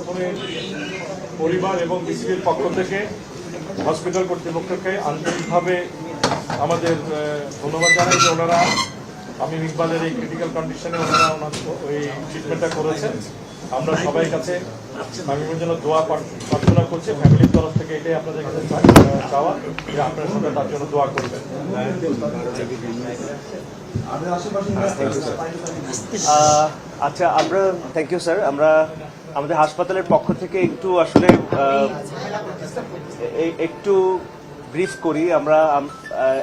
প্রথমে পরিবার এবং বিসিবির পক্ষ থেকে হসপিটাল কর্তৃপক্ষকে আন্তরিকভাবে আমাদের ধন্যবাদ জানাই যে ওনারা, আমি ইকবালের এই ক্রিটিক্যাল কন্ডিশনে ওনারা ওনার ওই ট্রিটমেন্টটা করেছেন। আমরা সবাই কাছে ফ্যামিলির জন্য দোয়া প্রার- প্রার্থনা করছি, ফ্যামিলির তরফ থেকে এটাই আপনাদের কাছে চাওয়া যে আপনারা সবাই তার জন্য দোয়া করবেন। আচ্ছা আমরা থ্যাংক ইউ স্যার আমরা আমাদের হাসপাতালের পক্ষ থেকে একটু আসলে একটু ব্রিফ করি। আমরা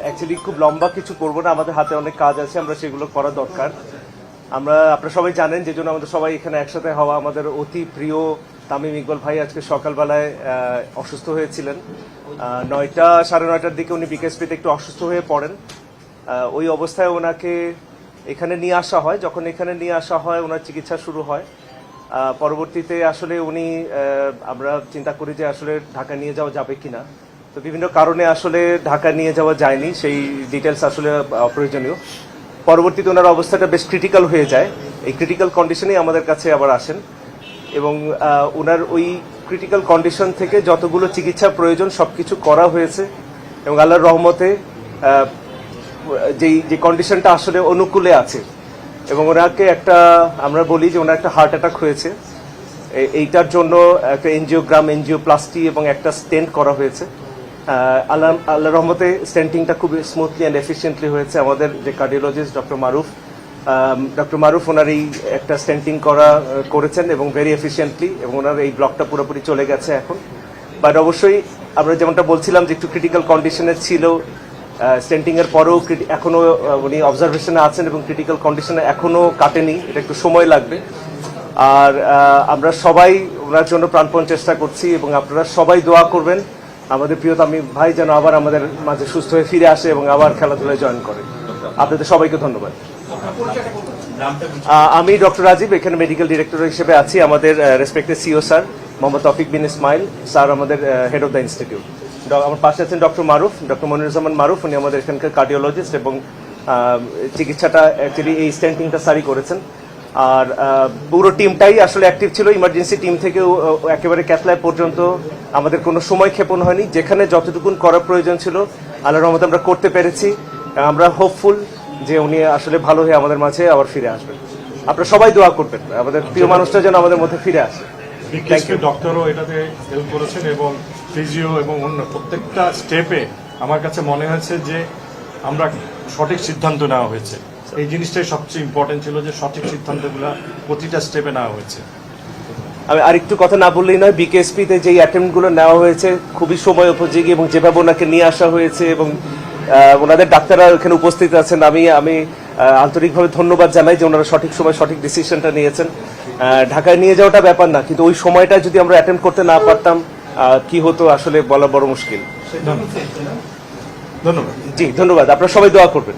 অ্যাকচুয়ালি খুব লম্বা কিছু করব না, আমাদের হাতে অনেক কাজ আছে, আমরা সেগুলো করা দরকার। আমরা, আপনারা সবাই জানেন যে জন্য আমাদের সবাই এখানে একসাথে হওয়া আমাদের অতি প্রিয় তামিম ইকবাল ভাই আজকে সকালবেলায় অসুস্থ হয়েছিলেন। নয়টা, সাড়ে নয়টার দিকে উনি বিকেএসপিতে একটু অসুস্থ হয়ে পড়েন। ওই অবস্থায় ওনাকে এখানে নিয়ে আসা হয়। যখন এখানে নিয়ে আসা হয়, ওনার চিকিৎসা শুরু হয়। পরবর্তীতে আসলে উনি আমরা চিন্তা করি যে আসলে ঢাকা নিয়ে যাওয়া যাবে কিনা। তো বিভিন্ন কারণে আসলে ঢাকা নিয়ে যাওয়া যায়নি, সেই ডিটেলস আসলে অপ্রয়োজনীয়। পরবর্তীতে ওনার অবস্থাটা বেশ ক্রিটিক্যাল হয়ে যায়। এই ক্রিটিক্যাল কন্ডিশনেই আমাদের কাছে আবার আসেন। এবং ওনার ওই ক্রিটিক্যাল কন্ডিশন থেকে যতগুলো চিকিৎসা প্রয়োজন সব কিছু করা হয়েছে। এবং আল্লাহর রহমতে যেই, যে কন্ডিশনটা আসলে অনুকূলে আছে এবং ওনাকে একটা, আমরা বলি যে ওনার একটা হার্ট অ্যাটাক হয়েছে। এইটার জন্য একটা এনজিওগ্রাম এনজিওপ্লাস্টি এবং একটা স্টেন্ট করা হয়েছে। আল্লাহ আল্লাহ রহমতে স্টেন্টিংটা খুব স্মুথলি অ্যান্ড এফিসিয়েন্টলি হয়েছে। আমাদের যে cardiologist doctor Maruf doctor Maruf ওনার এই একটা স্টেন্টিং করা করেছেন এবং ভেরি এফিসিয়েন্টলি এবং ওনার এই ব্লকটা পুরোপুরি চলে গেছে এখন। বাট অবশ্যই আমরা যেমনটা বলছিলাম যে একটু ক্রিটিক্যাল কন্ডিশনে ছিল স্টেন্টিং এর পরেও ক্রিটি- এখনও উনি অবজারভেশনে আছেন এবং ক্রিটিক্যাল কন্ডিশনে এখনও কাটেনি। এটা একটু সময় লাগবে। আর আমরা সবাই ওনার জন্য প্রাণপণ চেষ্টা করছি এবং আপনারা সবাই দোয়া করবেন। আমাদের প্রিয় তামিম ভাই যেন আবার আমাদের মাঝে সুস্থ হয়ে ফিরে আসে এবং আবার খেলাধুলায় জয়েন করে। আপনাদের সবাইকে ধন্যবাদ। আমি ডক্টর রাজীব, এখানে মেডিকেল ডিরেক্টর হিসেবে আছি। আমাদের respected CO sir Mohammad Tofiq Bin Ismail sir আমাদের হেড অফ দ্য ইনস্টিটিউট আমার পাশে আছেন ডক্টর মারুফ ডক্টর মনিরুজ্জামান মারুফ উনি আমাদের এখানকার কার্ডিওলজিস্ট এবং চিকিৎসাটা অ্যাকচুয়ালি এই স্ট্যান্টিংটা সারি করেছেন। আর পুরো টিমটাই আসলে অ্যাক্টিভ ছিল ইমার্জেন্সি টিম আহ, একেবারে ক্যাথলায় পর্যন্ত আমাদের কোনো সময় ক্ষেপণ হয়নি। যেখানে যতটুকুন করার প্রয়োজন ছিল আল্লাহ রহমত আমরা করতে পেরেছি। আমরা হোপফুল যে উনি আসলে ভালো হয়ে আমাদের মাঝে আবার ফিরে আসবেন। আপনারা সবাই দোয়া করবেন। আমাদের প্রিয় মানুষটা যেন আমাদের মধ্যে ফিরে আসে। বিকেএসপি ডক্টরও এটাতে হেল্প করেছেন এবং ফিজিও এবং অন্য প্রত্যেকটা স্টেপে আমার কাছে মনে হয়েছে যে আমরা সঠিক সিদ্ধান্ত নেওয়া হয়েছে। এই জিনিসটাই সবচেয়ে ইম্পর্টেন্ট ছিল যে সঠিক সিদ্ধান্তগুলো প্রতিটা স্টেপে নেওয়া হয়েছে। আমি আরেকটু কথা না বললেই নয় বিকেএসপি তে যে অ্যাটেম্প নেওয়া হয়েছে খুবই সময় উপযোগী এবং যেভাবে ওনাকে নিয়ে আসা হয়েছে এবং ওনাদের ডাক্তাররা এখানে উপস্থিত আছেন। আমি আমি আন্তরিকভাবে ধন্যবাদ জানাই যে ওনারা সঠিক সময় সঠিক ডিসিশনটা নিয়েছেন। ঢাকায় নিয়ে যাওয়াটা ব্যাপার না কিন্তু ওই সময়টা যদি আমরা অ্যাটেম্প করতে না পারতাম আহ, কি হতো আসলে বলা বড় মুশকিল। ধন্যবাদ। জি ধন্যবাদ। আপনারা সবাই দোয়া করবেন।